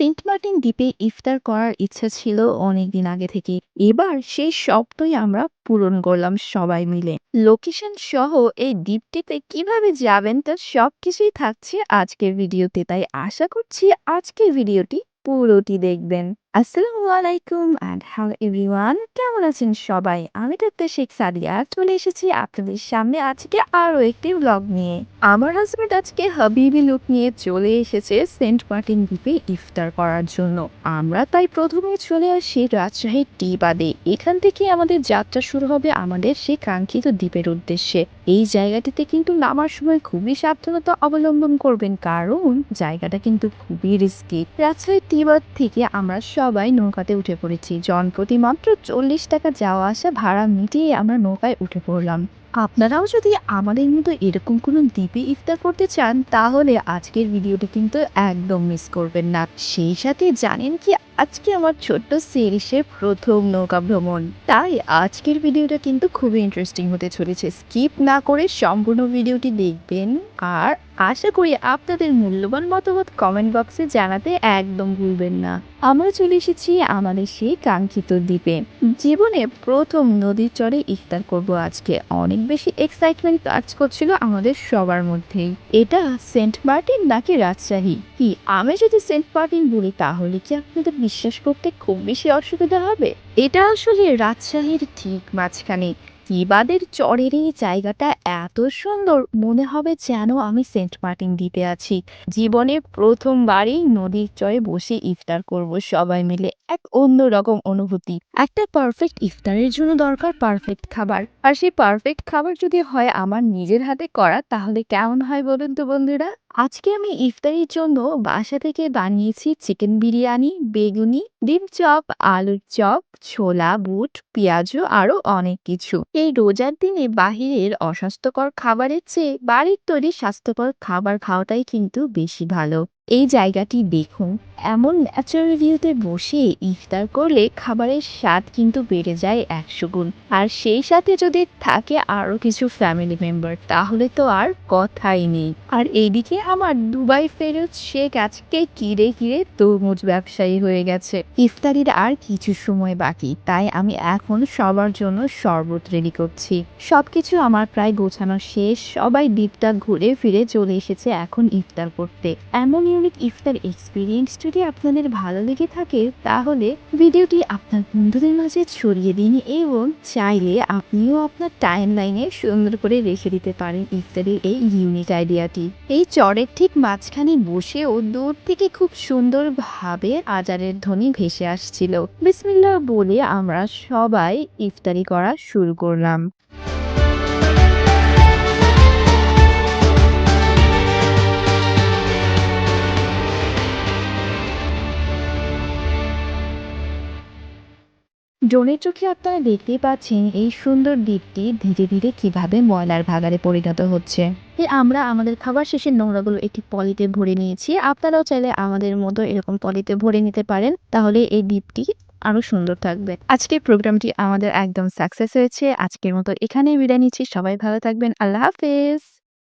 Saint Martin দ্বীপে ইফতার করার ইচ্ছা ছিল অনেকদিন আগে থেকে এবার সেই স্বপ্নই আমরা পূরণ করলাম সবাই মিলে। লোকেশন সহ এই দ্বীপটিতে কীভাবে যাবেন তার সবকিছুই থাকছে আজকের ভিডিওতে, তাই আশা করছি আজকের ভিডিওটি পুরোটি দেখবেন। আসসালামু আলাইকুম অ্যান্ড হ্যালো এভরিওয়ান কেমন আছেন সবাই? আমি ডাক্তার শেখ সাদিয়া। চলে এসেছি আপনাদের সামনে আজকে আরও একটি ব্লগ নিয়ে। আমার হাজবেন্ড আজকে হাবিবি লুক নিয়ে চলে এসেছে সেন্ট মার্টিন দ্বীপে ইফতার করার জন্য। আমরা তাই প্রথমে চলে আসি রাজশাহীর টি বাদে এখান থেকে আমাদের যাত্রা শুরু হবে আমাদের সেই কাঙ্ক্ষিত দ্বীপের উদ্দেশ্যে। এই জায়গাটিতে কিন্তু নামার সময় খুবই সাবধানতা অবলম্বন করবেন, কারণ জায়গাটা কিন্তু খুবই রিস্কি রাজশাহীর টিবাদ থেকে আমরা সবাই নৌকাতে উঠে পড়েছি। জন প্রতি মাত্র চল্লিশ টাকা যাওয়া আসা ভাড়া মিটিয়ে আমরা নৌকায় উঠে পড়লাম। আপনারাও যদি আমাদের মতো এরকম কোনো দ্বীপে ইফতার করতে চান, তাহলে আজকের ভিডিওটি কিন্তু একদম মিস করবেন না। সেই সাথে জানেন কি আজকে আমার ছোট্ট সিরিজের প্রথম নৌকা ভ্রমণ। তাই আজকের ভিডিওটা কিন্তু খুবই ইন্টারেস্টিং হতে চলেছে। স্কিপ না করে সম্পূর্ণ ভিডিওটি দেখবেন। আর আশা করি আপনাদের মূল্যবান মতামত কমেন্ট বক্সে জানাতে একদম ভুলবেন না। আমরা চলে এসেছি আমাদের সেই কাঙ্ক্ষিত দ্বীপে। জীবনে প্রথম নদীর চরে ইফতার করব আজকে। অনেক বেশি এক্সাইটমেন্ট কাজ করছিল আমাদের সবার মধ্যেই এটা সেন্ট মার্টিন নাকি রাজশাহী? কি, আমি যদি সেন্ট মার্টিন বলি, তাহলে কি আপনাদের বিশ্বাস করতে খুব বেশি অসুবিধা হবে। এটা আসলে রাজশাহীর ঠিক মাঝখানে। কিবাদের চরের এই জায়গাটা এত সুন্দর, মনে হবে যেন আমি সেন্ট মার্টিন দ্বীপে আছি। জীবনে প্রথমবারই নদীর চরে বসে ইফতার করব সবাই মিলে, এক অন্যরকম অনুভূতি। একটা পারফেক্ট ইফতারের জন্য দরকার পারফেক্ট খাবার। আর সেই পারফেক্ট খাবার যদি হয় আমার নিজের হাতে করা, তাহলে কেমন হয় বলুন তো বন্ধুরা? আজকে আমি ইফতারির জন্য বাসা থেকে বানিয়েছি চিকেন বিরিয়ানি, বেগুনি, ডিম চপ, আলুর চপ, ছোলা, বুট, পেঁয়াজু আরও অনেক কিছু। এই রোজার দিনে বাহিরের অস্বাস্থ্যকর খাবারের চেয়ে বাড়ির তৈরি স্বাস্থ্যকর খাবার খাওয়াটাই কিন্তু বেশি ভালো। এই জায়গাটি দেখুন। এমন ন্যাচারাল ভিউতে বসে ইফতার করলে খাবারের স্বাদ কিন্তু বেড়ে যায় একশো গুণ। আর সেই সাথে যদি থাকে আরও কিছু ফ্যামিলি মেম্বার তাহলে তো আর কথাই নেই। আর এইদিকে আমার দুবাই ফেরত শেখ আজকে কিরে কিরে তরমুজ ব্যবসায়ী হয়ে গেছে। ইফতারির আর কিছু সময় বাকি, তাই আমি এখন সবার জন্য শরবত রেডি করছি। সবকিছু আমার প্রায় গোছানো শেষ, সবাই দ্বীপটা ঘুরে ফিরে চলে এসেছে এখন ইফতার করতে। এমন ইউনিক ইফতার এক্সপিরিয়েন্স যদি আপনাদের ভালো লেগে থাকে, তাহলে ভিডিওটি আপনার বন্ধুদের মাঝে ছড়িয়ে দিন এবং চাইলে আপনিও আপনার টাইম লাইনে সুন্দর করে রেখে দিতে পারেন ইফতারের এই ইউনিক আইডিয়াটি এই চরের ঠিক মাঝখানে বসেও দূর থেকে খুব সুন্দরভাবে আজারের ধ্বনি ভেসে আসছিল। বিসমিল্লাহ বলে আমরা সবাই ইফতারি করা শুরু করলাম। ড্রোনের চোখে আপনারা দেখতেই পাচ্ছেন এই সুন্দর দ্বীপটি ধীরে ধীরে কীভাবে ময়লার ভাগারে পরিণত হচ্ছে। আমরা আমাদের খাবার শেষে নোংরাগুলো একটি পলিতে ভরে নিয়েছি। আপনারাও চাইলে আমাদের মতো এরকম পলিতে ভরে নিতে পারেন তাহলে এই দ্বীপটি আরও সুন্দর থাকবে। আজকের প্রোগ্রামটি আমাদের একদম সাকসেস হয়েছে। আজকের মতো এখানেই বিদায় নিচ্ছি। সবাই ভালো থাকবেন। আল্লাহ হাফেজ।